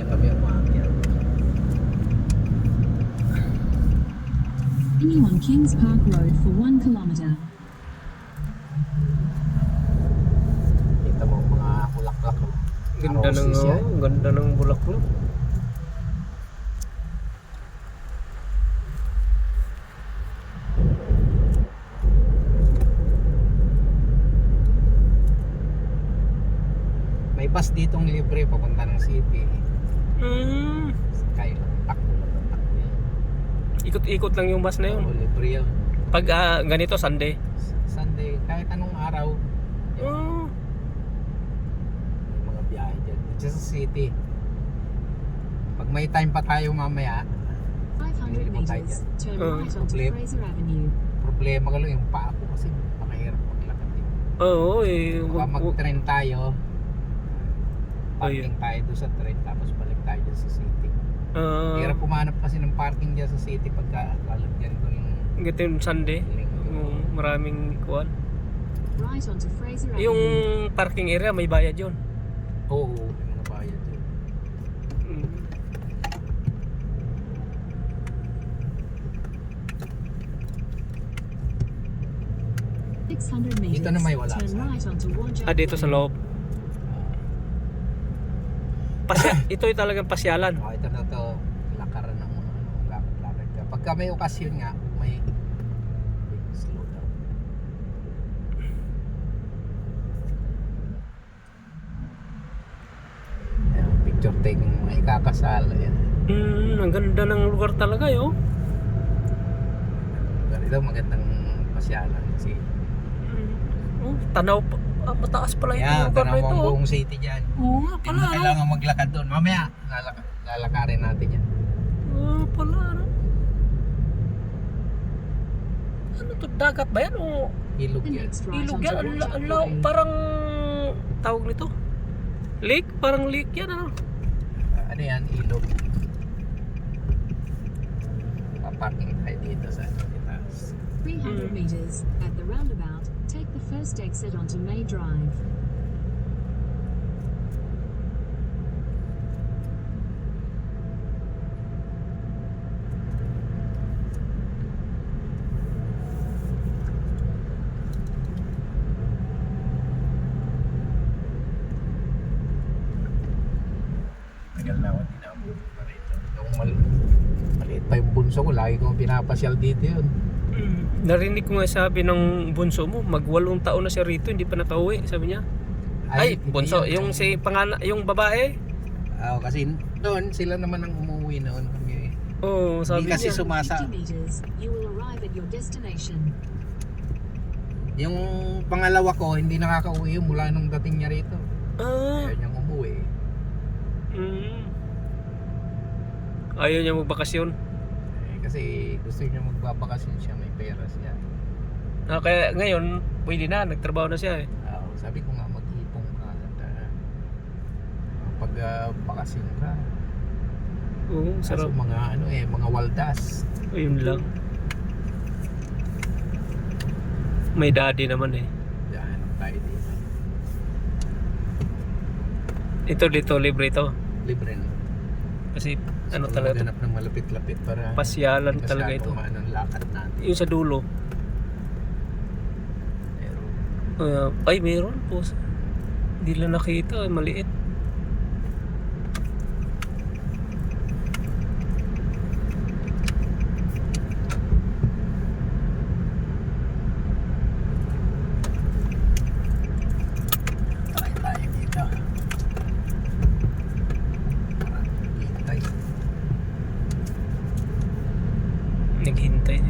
Diyan kami umakyat. Continue on Kings Park Road for 1 kilometer. Kita mo ang mga bulaklak. oh. Ganda ng, Roses yan. oh, ganda ng bulaklak. May bus ditong libre papunta ng city. Mm. Kaya lang, takbo lang ng takbo yan. Ikot-ikot lang yung bus na yun. Oo, libre yun. Pag ah, ganito, Sunday. Sunday, kahit anong araw, yun, Oh. may mga biyahe dyan. Dito sa city. Pag may time pa tayo mamaya, 500 meters, turn Uh, right onto. Fraser Avenue. problema ko lang yung paa ko kasi makahirap maglakad din. Oo, eh. Baka wag- wag- mag-train tayo, parking Ayun. tayo doon sa train tapos balik tayo dyan sa city. ah, Hirap pumanap kasi ng parking dyan sa city pagka lalagyan ko ng ganito yung Sunday. Yung maraming kuwan. Right onto Fraser Avenue. Yung parking area, may bayad yun. Oo, may mga bayad yun. Mm. Six hundred meters. Dito na may wala Turn sa- right onto Wonja Ah, dito sa loob. Pasya, ito yung talagang pasyalan. Oh, ito na to, lakaran ng mga ano, lakad-lakad ka. Pagka may okasyon nga, may slow down. Ayan, picture taking mga ikakasal. Ayan. Mm, ang ganda ng lugar talaga yo. Pero ito magandang pasyalan kasi Mm. Oh, tanaw. Ah, mataas pala ito Ayan, lugar na ito. ang oh. buong city dyan. Oo nga Hindi pala. ano? kailangan maglakad doon. Mamaya, lalak- lalakarin natin yan. Oo pala. Ano? Ano to? Dagat ba yan? O Ilog yan. ilog yan? Ang, ang Way. parang tawag nito. Lake? Parang lake yan ano? ano yan, ilog. Paparking tayo dito sa ano, itaas. 300 Mm. meters. At the roundabout, first exit onto May Drive. Maliit pa yung bunso ko, lagi kong pinapasyal dito yun. Mm. Narinig ko nga sabi ng bunso mo, magwalong taon na siya rito, hindi pa nakauwi, sabi niya. Ay, hindi bunso, yun. yung si pangana, yung babae. Oo, kasi doon, sila naman ang umuwi noon kami. Oo, oh, sabi Hindi kasi niya. sumasa. 50 meters, you will arrive at your destination. Yung pangalawa ko, hindi nakakauwi yun mula nung dating niya rito. Ah, Ayaw niyang umuwi. mm. Ayaw niya magbakasyon. Kasi gusto niya magbabakasyon siya, may pera siya. Ah, kaya ngayon, pwede na, nagtrabaho na siya eh. Oo, sabi ko nga mag-ipong ka at ah, pag ah, bakasyon ka. Oo, Kaso sarap. mga ano eh, mga waldas. Ayun lang. May daddy naman eh. Yan, tayo dito. Ito dito, libre ito. Libre na. Kasi ano So, talaga ito, ng malapit-lapit para pasyalan talaga ito. Ang lakad natin. Yung sa dulo. Pero Ah, ay, meron po. Hindi lang nakita, maliit. 你听对的。